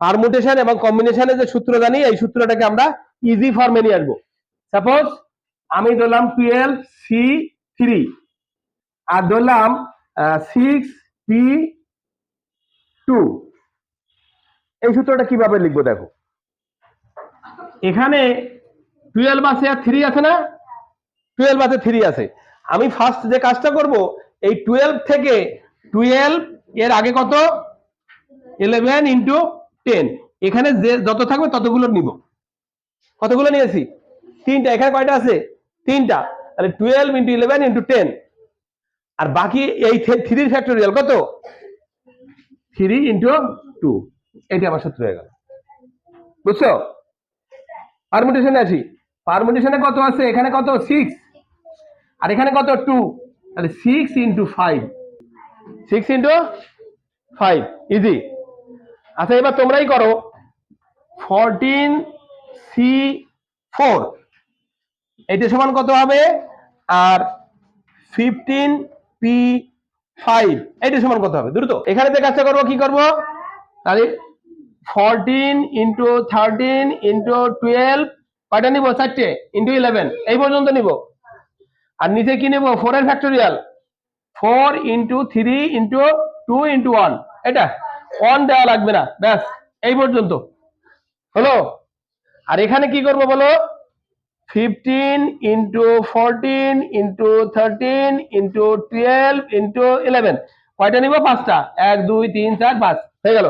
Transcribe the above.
Permutation এবং কম্বিনেশনের যে সূত্র জানি, এই সূত্রটাকে আমরা ইজি ফর্মে নিয়ে আসব। সাপোজ আমি ধরলাম টুয়েলভ সি থ্রি আর ধরলাম সিক্স পি টু এই সূত্রটা কীভাবে লিখব দেখো? এখানে টুয়েলভ আছে আর থ্রি আছে না? টুয়েলভ আছে থ্রি আছে। আমি ফার্স্ট যে কাজটা করব, এই টুয়েলভ থেকে টুয়েলভ এর আগে কত? ইলেভেন ইন্টু টেন এখানে যে যত থাকবে ততগুলো নিব। কতগুলো নিয়েছি? তিনটা। এখানে কয়টা আছে? তিনটা। তাহলে twelve into eleven into ten আর বাকি এই থ্রির ফ্যাক্টোরিয়াল কত? থ্রি ইন্টু টু এটা আমার সূত্র হয়ে গেল। বুঝছ? পারমুটেশনে আছি। পারমুটেশনে কত আছে? এখানে কত? সিক্স আর এখানে কত? টু তাহলে six into five six into five easy আচ্ছা এবার তোমরাই করো। ফরটিন সি ফোর এটা সমান কত হবে? আর ফিফটিন পি ফাইভ এটা সমান কত হবে? দ্রুত। এখানে থেকে কাজটা করব, কি করব? তাহলে fourteen into thirteen into twelve কয়টা নিব? চারটে ইন্টু ইলেভেন এই পর্যন্ত নিব। আর নিচে কি নেব? ফোর এর factorial four into three into two into one এটা? ওয়ান দেওয়া লাগবে না। ব্যাস, এই পর্যন্ত। হলো? আর এখানে কি করব বলো? Fifteen into fourteen into thirteen into twelve into eleven কয়টা নিব? পাঁচটা। এক, দুই, তিন, চার, পাঁচ। হয়ে গেল।